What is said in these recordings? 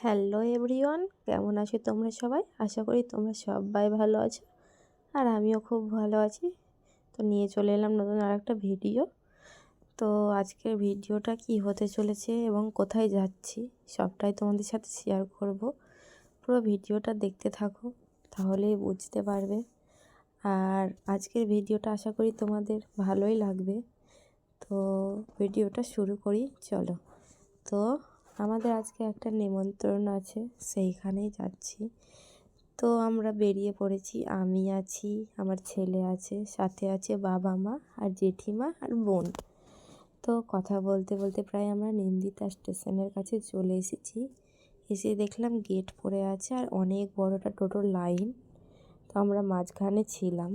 Hello everyone, কেমন আছো তোমরা সবাই? আশা করি তোমরা সবাই ভালো আছো। আর আমিও খুব ভালো আছি। তো নিয়ে চলে এলাম নতুন আর একটা ভিডিও। তো আজকের ভিডিওটা কি হতে চলেছে এবং কোথায় যাচ্ছি সবটাই তোমাদের সাথে শেয়ার করব। পুরো ভিডিওটা দেখতে থাকো, তাহলেই বুঝতে পারবে। আর আজকের ভিডিওটা আশা করি তোমাদের ভালোই লাগবে। তো ভিডিওটা শুরু করি, চলো। তো আমাদের আজকে একটা নিমন্ত্রণ আছে, সেইখানেই যাচ্ছি। তো আমরা বেরিয়ে পড়েছি, আমি আছি, আমার ছেলে আছে, সাথে আছে বাবা মা আর জেঠিমা আর বোন। তো কথা বলতে বলতে প্রায় আমরা নিন্দিতা স্টেশনের কাছে চলে এসেছি। এসে দেখলাম গেট পড়ে আছে আর অনেক বড়টা টোটো লাইন। তো আমরা মাঝখানে ছিলাম।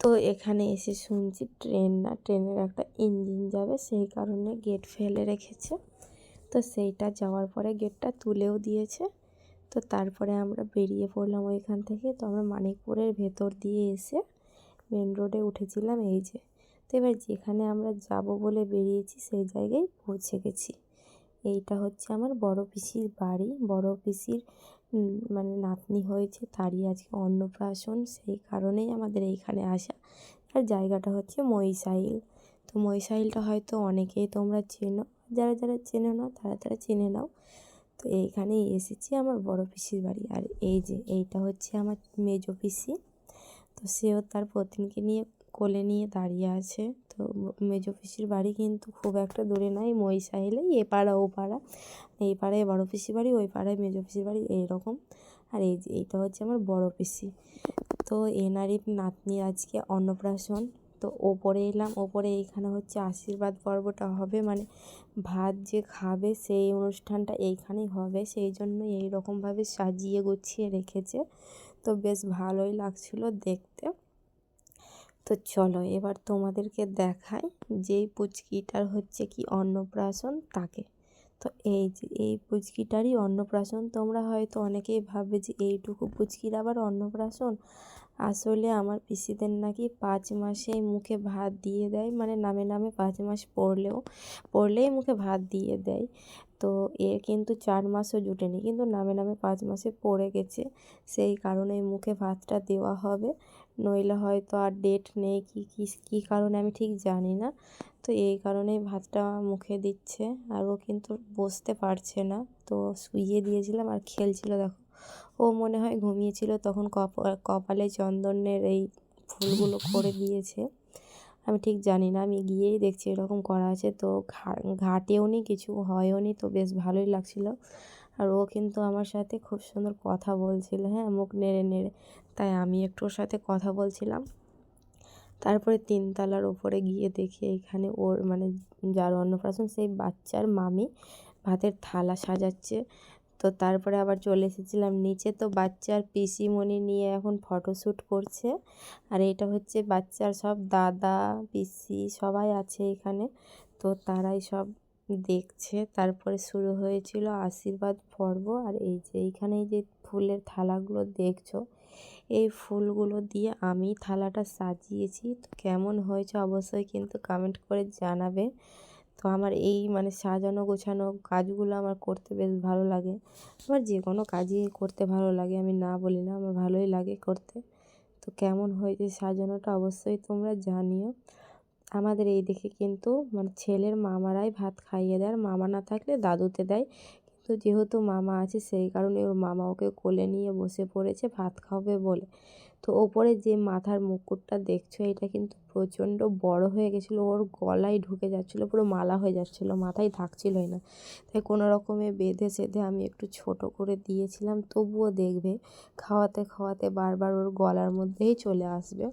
তো এখানে এসে শুনছি ট্রেন না, ট্রেনের একটা ইঞ্জিন যাবে, সেই কারণে গেট ফেলে রেখেছে। তো সেইটা যাওয়ার পরে গেটটা তুলেও দিয়েছে। তো তারপরে আমরা বেরিয়ে পড়লাম ওইখান থেকে। তো আমরা মানিকপুরের ভেতর দিয়ে এসে মেন রোডে উঠেছিলাম এই যে। তো এবার যেখানে আমরা যাব বলে বেরিয়েছি সেই জায়গায় পৌঁছে গেছি। এইটা হচ্ছে আমার বড় পিসির বাড়ি। বড় পিসির মানে নাতনি হয়েছে, তারই আজকে অন্নপ্রাশন। সেই কারণেই আমাদের এইখানে আসা। আর জায়গাটা হচ্ছে মহিষাইল তো মহিষাইলটা হয়তো অনেকেই তোমরা চেনো। যারা যারা চেনে না, তারা তারা চেনে নাও। তো এইখানেই এসেছি আমার বড় পিসির বাড়ি। আর এই যে এইটা হচ্ছে আমার মেজ পিসি। তো সেও তার পত্নীকে নিয়ে কোলে নিয়ে দাঁড়িয়ে আছে। তো মেজ পিসির বাড়ি কিন্তু খুব একটা দূরে নয় মহিষাইলে এ পাড়া, ও পাড়া। এই পাড়ায় বড় পিসির বাড়ি, ওই পাড়ায় মেজ পিসির বাড়ি, এইরকম। আর এই যে এইটা হচ্ছে আমার বড় পিসি। তো এনারই নাতনি আজকে অন্নপ্রাশন। তো ওপরে এলাম, ওপরে এইখানে হচ্ছে আশীর্বাদ পর্বটা হবে মানে ভাত যে খাবে সেই অনুষ্ঠানটা এইখানেই হবে, সেই জন্য এই রকমভাবে সাজিয়ে গুছিয়ে রেখেছে। তো বেশ ভালোই লাগছিল দেখতে। তো চলো এবার তোমাদেরকে দেখাই যেই পুচকিটার হচ্ছে কি অন্নপ্রাশন তাকে। তো এই যে, এই পুচকিটারই অন্নপ্রাশন, তোমরা হয়তো অনেকেই ভাববে যে এইটুকু পুচকির আবার অন্নপ্রাশন? আসলে আমার পিসিদের নাকি পাঁচ মাসেই মুখে ভাত দিয়ে দেয় মানে নামে নামে পাঁচ মাস পড়লেও, পড়লেই মুখে ভাত দিয়ে দেয়। তো এর কিন্তু চার মাসও জুটেনি, কিন্তু নামে নামে পাঁচ মাসে পড়ে গেছে। সেই কারণে মুখে ভাতটা দেওয়া হবে, নইলে হয়তো আর ডেট নেই, কি কি, কী কারণে আমি ঠিক জানি না। তো এই কারণেই ভাতটা মুখে দিচ্ছে, আর ও কিন্তু বসতে পারছে না। তো শুইয়ে দিয়েছিলাম আর খেলছিল, দেখো। ও মনে হয় ঘুমিয়েছিল তখন কপালে চন্দনের এই ফুলগুলো করে দিয়েছে। আমি ঠিক জানি না, আমি গিয়েই দেখছি এরকম করা আছে। তো ঘাটেও নি, কিছু হয়ও নি, তো বেশ ভালোই লাগছিল। আর ও কিন্তু আমার সাথে খুব সুন্দর কথা বলছিল হ্যাঁ মুখ নেড়ে নেড়ে। তাই আমি একটু ওর সাথে কথা বলছিলাম। তারপরে তিনতলার ওপরে গিয়ে দেখি এখানে ওর মানে যার অন্নপ্রাশন, সেই বাচ্চার মামি ভাতের থালা সাজাচ্ছে। তো তারপরে আবার চলে এসেছিলাম নিচে। তো বাচ্চার পিসিমণি নিয়ে এখন ফটোশ্যুট করছে। আর এটা হচ্ছে বাচ্চার সব দাদা, পিসি সবাই আছে এখানে। তো তারাই সব দেখছে। তারপরে শুরু হয়েছিল আশীর্বাদ পর্ব। আর এই যে এইখানে যে ফুলের থালাগুলো দেখছ, এই ফুলগুলো দিয়ে আমি থালাটা সাজিয়েছি। তো কেমন হয়েছে অবশ্যই কিন্তু কমেন্ট করে জানাবে। তো আমার এই মানে সাজানো গোছানো কাজগুলো আমার করতে বেশ ভালো লাগে। আমার যে কোনো কাজই করতে ভালো লাগে, আমি না বলি না, আমার ভালোই লাগে করতে। তো কেমন হয়েছে সাজানোটা অবশ্যই তোমরা জানিও। আমাদের এই দিকে কিন্তু মানে ছেলের মামারাই ভাত খাইয়ে দেয়, আর মামা না থাকলে দাদুতে দেয়। কিন্তু যেহেতু মামা আছে, সেই কারণে ওর মামা ওকে কোলে নিয়ে বসে পড়েছে, ভাত খাবে বলে। তো ওপরে যে মাথার মুকুটটা দেখছ, এটা কিন্তু প্রচণ্ড বড় হয়ে গেছিল, ওর গলায় ঢুকে যাচ্ছিল, পুরো মালা হয়ে যাচ্ছিল, মাথায় থাকছিলোই না। তাই কোনো রকমে বেঁধে সেধে আমি একটু ছোট করে দিয়েছিলাম, তবুও দেখবে, খাওয়াতে খাওয়াতে বারবার ওর গলার মধ্যেই চলে আসবে।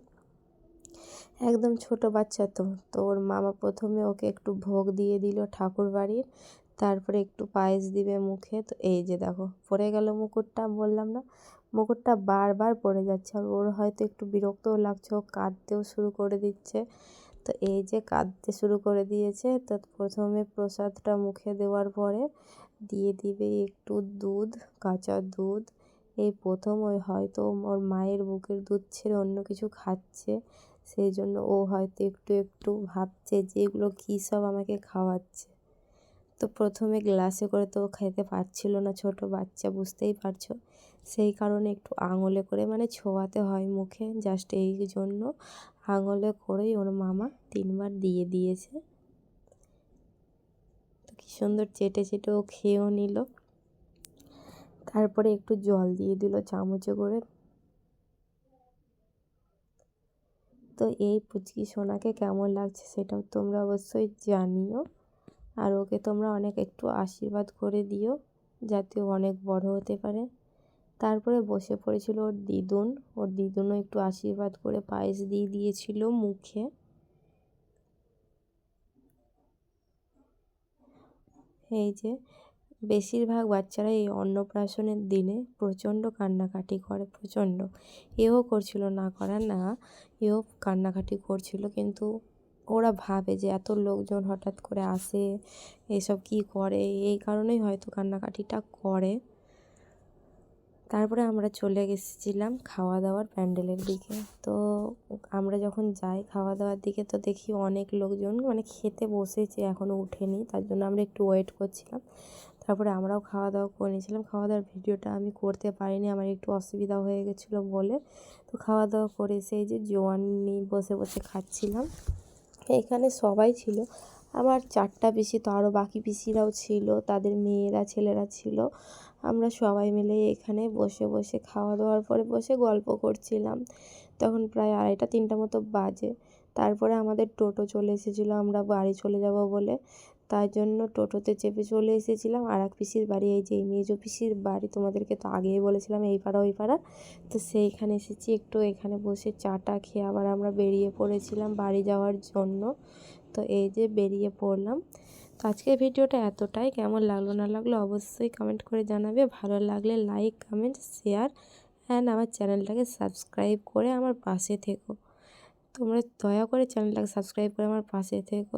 একদম ছোট বাচ্চা তো তো ওর মামা প্রথমে ওকে একটু ভোগ দিয়ে দিল ঠাকুর বাড়ির তারপরে একটু পায়েস দিবে মুখে, তো এই যে দেখো, পড়ে গেল মুকুটটা বললাম না, মুকুটটা বারবার পড়ে যাচ্ছে, আর ওর হয়তো একটু বিরক্তও লাগছে, ও কাঁদতেও শুরু করে দিচ্ছে। তো এই যে কাঁদতে শুরু করে দিয়েছে, তো প্রথমে প্রসাদটা মুখে দেওয়ার পরে দিয়ে দিবে একটু দুধ, কাঁচা দুধ। এই প্রথম ওই হয়তো ওর মায়ের বুকের দুধ ছেড়ে অন্য কিছু খাচ্ছে, সেই জন্য ও হয়তো একটু একটু ভাবছে যে এগুলো কী সব আমাকে খাওয়াচ্ছে। তো প্রথমে গ্লাসে করে তো খেতে পারছিল না, ছোট বাচ্চা, বুঝতেই পারছ। সেই কারণে একটু আঙুলে করে মানে ছোঁয়াতে হয় মুখে জাস্ট এই জন্য আঙুলে করেই ওর মামা তিনবার দিয়ে দিয়েছে। তো কী সুন্দর চেটে চেটে ও খেয়েও নিল। তারপরে একটু জল দিয়ে দিল চামচে করে। তো এই পুচকি সোনাকে কেমন লাগছে সেটাও তোমরা অবশ্যই জানিও। আর ওকে তোমরা অনেক একটু আশীর্বাদ করে দিও, যাতে ও অনেক বড় হতে পারে। তারপরে বসে পড়েছিল ওর দিদুন। ওর দিদুনও একটু আশীর্বাদ করে পায়েস দিয়ে দিয়েছিল মুখে। এই যে, বেশিরভাগ বাচ্চারা এই অন্নপ্রাশনের দিনে প্রচণ্ড কান্নাকাটি করে, প্রচণ্ড। এও করছিল না করার না, এও কান্নাকাটি করছিল, কিন্তু ওরা ভাবে যে এত লোকজন হঠাৎ করে আসে, এসব কি করে? এই কারণেই হয়তো কান্নাকাটিটা করে। তারপরে আমরা চলে গেছিলাম খাওয়া দাওয়ার প্যান্ডেলের দিকে। তো আমরা যখন যাই খাওয়া দাওয়ার দিকে তো দেখি অনেক লোকজন মানে খেতে বসেছে এখনও উঠেনি, তার জন্য আমরা একটু ওয়েট করছিলাম। তারপরে আমরাও খাওয়া দাওয়া করে নিয়েছিলাম। খাওয়া দাওয়ার ভিডিওটা আমি করতে পারিনি, আমার একটু অসুবিধা হয়ে গেছিল বলে। তো খাওয়া দাওয়া করে সেই যে জোয়ান নিয়ে বসে বসে খাচ্ছিলাম। এখানে সবাই ছিল। আমার চারটা পিসি তো আরও বাকি পিসিরাও ছিল, তাদের মেয়েরা, ছেলেরা ছিল। আমরা সবাই মিলে এখানে বসে বসে খাওয়া দাওয়ার পরে বসে গল্প করছিলাম। তখন প্রায় আড়াইটা, তিনটা মতো বাজে। তারপরে আমাদের টোটো চলে এসেছিল, আমরা বাড়ি চলে যাব বলে। তাই জন্য টোটোতে চেপে চলে এসেছিলাম। আর এক পিসির বাড়ি, এই যে মেজো পিসির বাড়ি, তোমাদেরকে তো আগেই বলেছিলাম এই পাড়া, ওই পাড়া। তো সেইখানে এসেছি একটু, এখানে বসে চাটা খেয়ে আবার আমরা বেরিয়ে পড়েছিলাম বাড়ি যাওয়ার জন্য। তো এই যে বেরিয়ে পড়লাম। তো আজকের ভিডিওটা এতটাই। কেমন লাগল, না লাগল অবশ্যই কমেন্ট করে জানাবে। ভালো লাগলে লাইক কমেন্ট শেয়ার অ্যান্ড আমার চ্যানেলটাকে সাবস্ক্রাইব করে আমার পাশে থেকো। তোমরা দয়া করে চ্যানেলটাকে সাবস্ক্রাইব করে আমার পাশে থেকো।